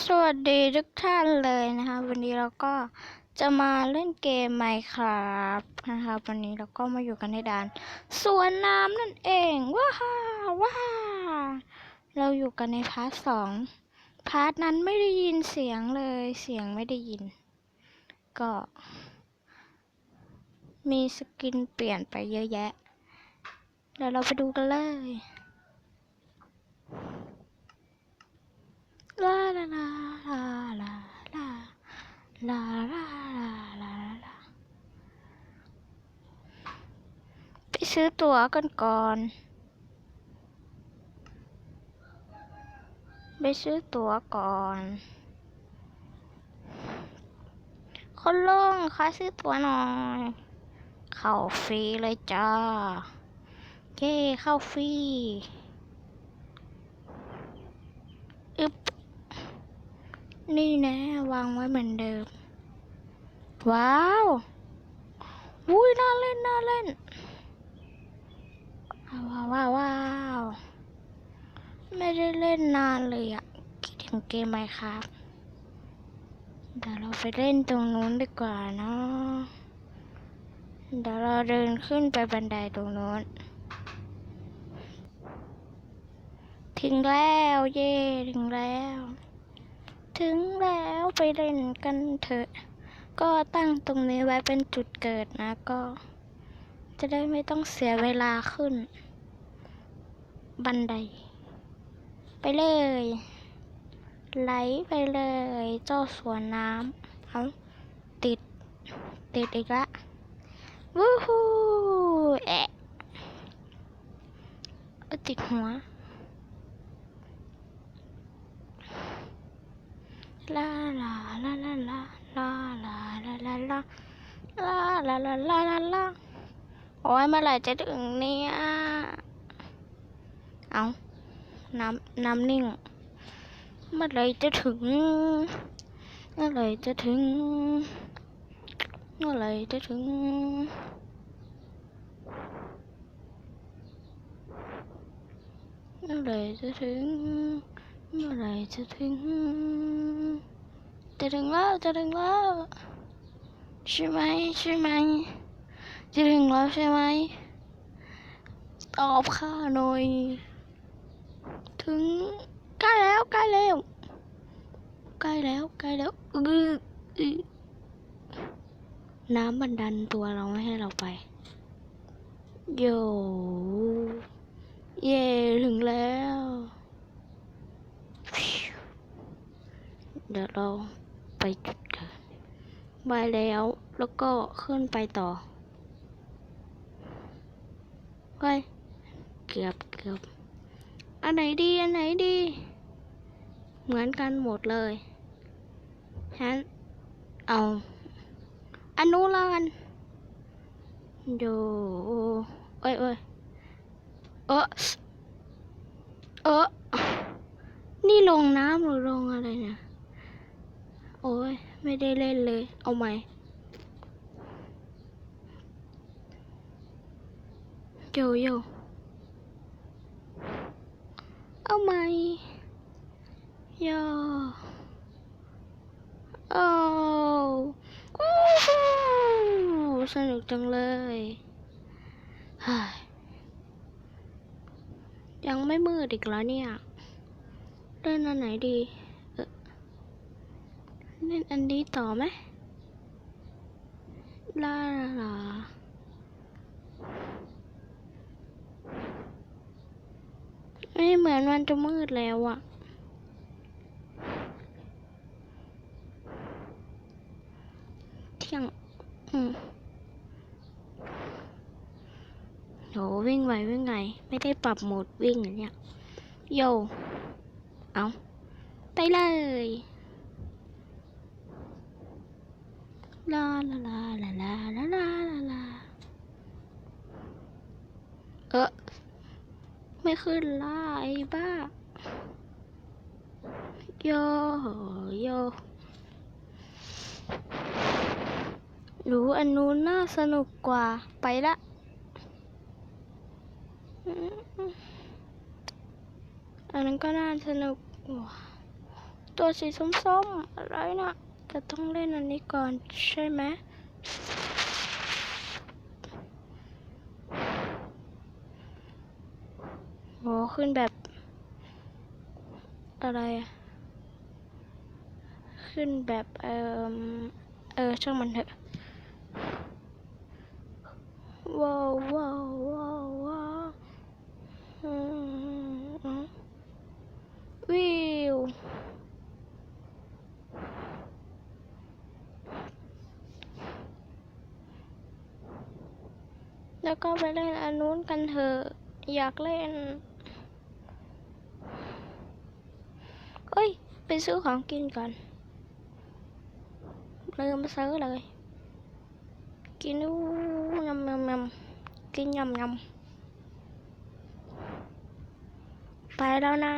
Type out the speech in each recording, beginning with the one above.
สวัสดีทุกท่านเลยนะคะ วันนี้เราก็จะมาเล่นเกม Minecraft นะคะวันนี้เราก็มาอยู่กันในด่านสวนน้ำนั่นเองว้าว้าเราอยู่กันในพาร์ทสองพาร์ทนั้นไม่ได้ยินเสียงเลยเสียงไม่ได้ยิน ก็ มีสกินเปลี่ยนไปเยอะแยะเดี๋ยวเราไปดูกันเลย ลาลาลาลาลาลาลาลาลาลาลาไปซื้อตั๋วกันก่อน ไปซื้อตั๋วก่อนคนลงค่าซื้อตั๋วหน่อย เข้าฟรีเลยจ้า เย้เข้าฟรีอึบ นี่นะวางไว้เหมือนเดิม ว้าวอุ้ยน่าเล่นน่าเล่นว้าวว้าวว้าวไม่ได้เล่นนานเลยอะคิดถึงเกมไหมครับเดี๋ยวเราไปเล่นตรงนู้นดีกว่าเนาะเดี๋ยวเราเดินขึ้นไปบันไดตรงนู้นถึงแล้ว เย่ถึงแล้ว ถึงแล้วไปเล่นกันเถอะ ก็ตั้งตรงนี้ไว้เป็นจุดเกิดนะก็ จะได้ไม่ต้องเสียเวลาขึ้น บันได ไปเลย ไหลไปเลย เจ้าสวนน้ำเอาติด ติดอีกละวู้ฮู้แอะติดหัว ลาลาลาลาลาลาลาลาลาลาลาลาลาลาลาลาโอ้ยเมื่อไหร่จะถึงเนี่ยเอาน้ำน้ำนิ่ง เมื่อไหร่จะถึง เมื่อไหร่จะถึง เมื่อไหร่จะถึง เมื่อไหร่จะถึง เมื่อไรจะถึง จะถึงแล้ว จะถึงแล้ว ใช่ไหมใช่ไหม จะถึงแล้วใช่ไหม ตอบข้าหน่อย ถึงใกล้แล้วใกล้แล้วใกล้แล้วใกล้แล้วน้ำบันดันตัวเราไม่ให้เราไป โย เย่ถึงแล้ว เดี๋ยวเราไปจุดเกิดไปแล้วแล้วก็ขึ้นไปต่อไปเกือบเกือบอันไหนดี อันไหนดี เหมือนกันหมดเลยฉันเอาอันนู้นละกันโยเอ้ยเอ้ยเออเออนี่ลงน้ำหรือลงอะไรเนี่ย โอ้ยไม่ได้เล่นเลย เอาใหม่ โยโย่เอาใหม่โยโอ้อู้หูสนุกจังเลยยังไม่มืดอีกแล้วเนี่ย เล่นอันไหนดี เล่นอันนี้ต่อไหมลาลาลาไม่เหมือนมันจะมืดแล้วอะเที่ยง อืมโหวิ่งไววิ่งไง ไม่ได้ปรับโหมดวิ่งเนี่ย โย เอา ไปเลย ลาลาลาลาลาลาลาลาลาเออไม่ขึ้นล่าไอ้บ้า โยโยรู้อันนู้นน่าสนุกกว่าไปละอันนั้นก็น่าสนุกกว่าตัวสีส้มๆ อะไรนะ จะต้องเล่นอันนี้ก่อนใช่ไหมโหขึ้นแบบ อะไรอะขึ้นแบบเออเออช่างมันเถอะว้าวว้าวว้าวว้าวอืมอืมวิว แล้วก็ไปเล่นอันนู้นกันเถอะ อยากเล่น เอ้ย ไปซื้อของกินก่อนลืมซื้อเลย กินอู้ยำยำยำกินยำยำไปแล้วนะ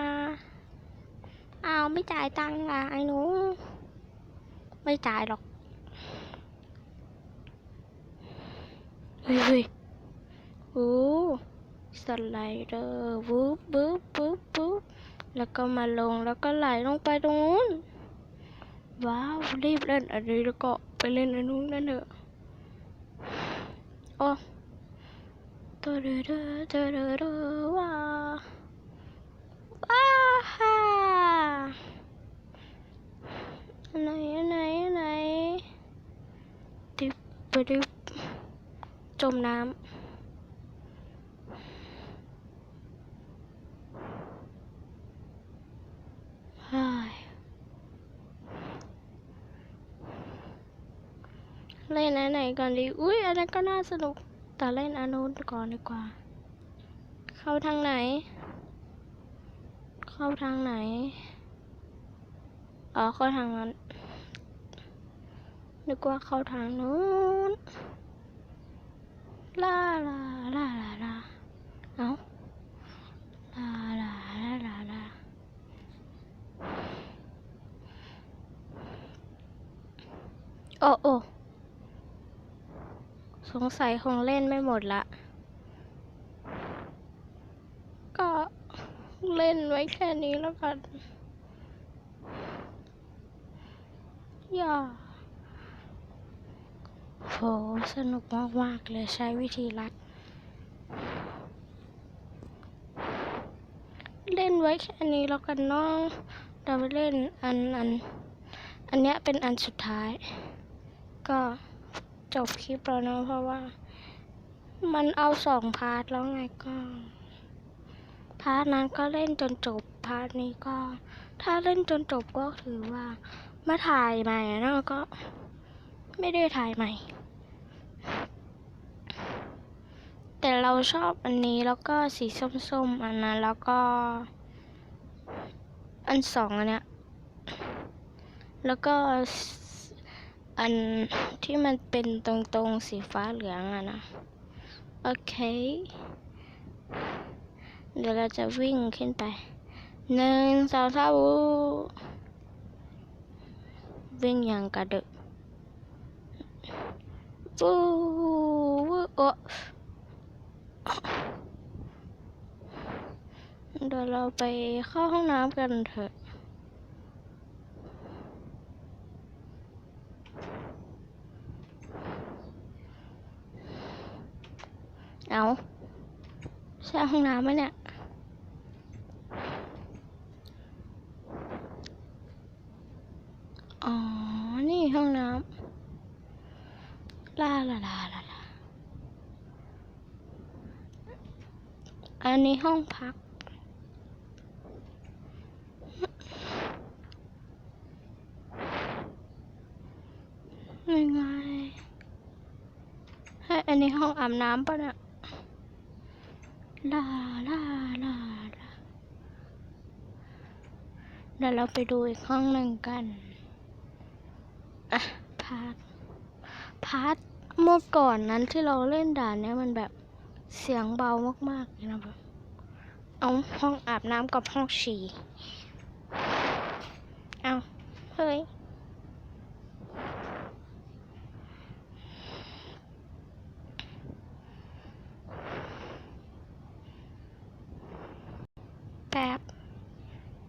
เอาไม่จ่ายตังค์อะไอ้หนู ไม่จ่ายหรอก เฮ้ย โอ้สไลเดอร์วืบวืบวืบวืบแล้วก็มาลงแล้วก็ไหลลงไปตรงนู้น ว้าวรีบเล่นอันนี้แล้วก็ไปเล่นอันนู้นนั่นเถอะโอ้ตเดเดเดเดเดว้าว้าฮ่าไหนไหนอันไหนดิบไปดิบจมน้ำเฮ้ยเล่นอันไหน ก่อนดี อุ้ยอันนั้นก็น่าสนุก แต่เล่นอันนู้นก่อนดีกว่า เข้าทางไหน เข้าทางไหน อ๋อ เข้าทางนั้น นึกว่าเข้าทางนู้นลาลาลาลาลาเอาลาลาลาลาลาโอ้โอ้ สงสัยคงเล่นไม่หมดละ ก็เล่นไว้แค่นี้แล้วกัน อย่าโหสนุกมากๆเลยใช้วิธีรัด เล่นไว้แค่นี้แล้วกันเนาะเราไปเล่นอันอัน อันเนี้ยเป็นอันสุดท้าย ก็ จบคลิปแล้วเนาะเพราะว่า มันเอาสองพาร์ทแล้วไงก็พาร์ทนั้นก็เล่นจนจบพาร์ทนี้ก็ ถ้าเล่นจนจบก็ถือว่ามาถ่ายใหม่เนาะก็ ไม่ได้ถ่ายใหม่ แต่เราชอบอันนี้แล้วก็สีส้มๆอันนั้นแล้วก็ อันสองอันเนี้ยแล้วก็อัน ที่มันเป็นตรงๆสีฟ้าเหลืองอะนะ โอเค เดี๋ยวเราจะวิ่งขึ้นไปหนึ่งสองสามวิวิ่งอย่างกระดึกวู้วู้โอ้เดี๋ยวเราไปเข้าห้องน้ำกันเถอะ เอาใช่ห้องน้ำไหมเนี่ยอ๋อ นี่ห้องน้ำลาลาลาลาลาอันนี้ห้องพัก ยังไงให้อันนี้ห้องอาบน้ำปะเนี่ย ลาลาลาลาเดี๋ยวเราไปดูอีกห้องหนึ่งกัน อะ พาร์ท พาร์ทเมื่อก่อนนั้นที่เราเล่นด่านเนี้ยมันแบบเสียงเบามากๆเลยนะแบบเอาห้องอาบน้ำกับห้องฉี่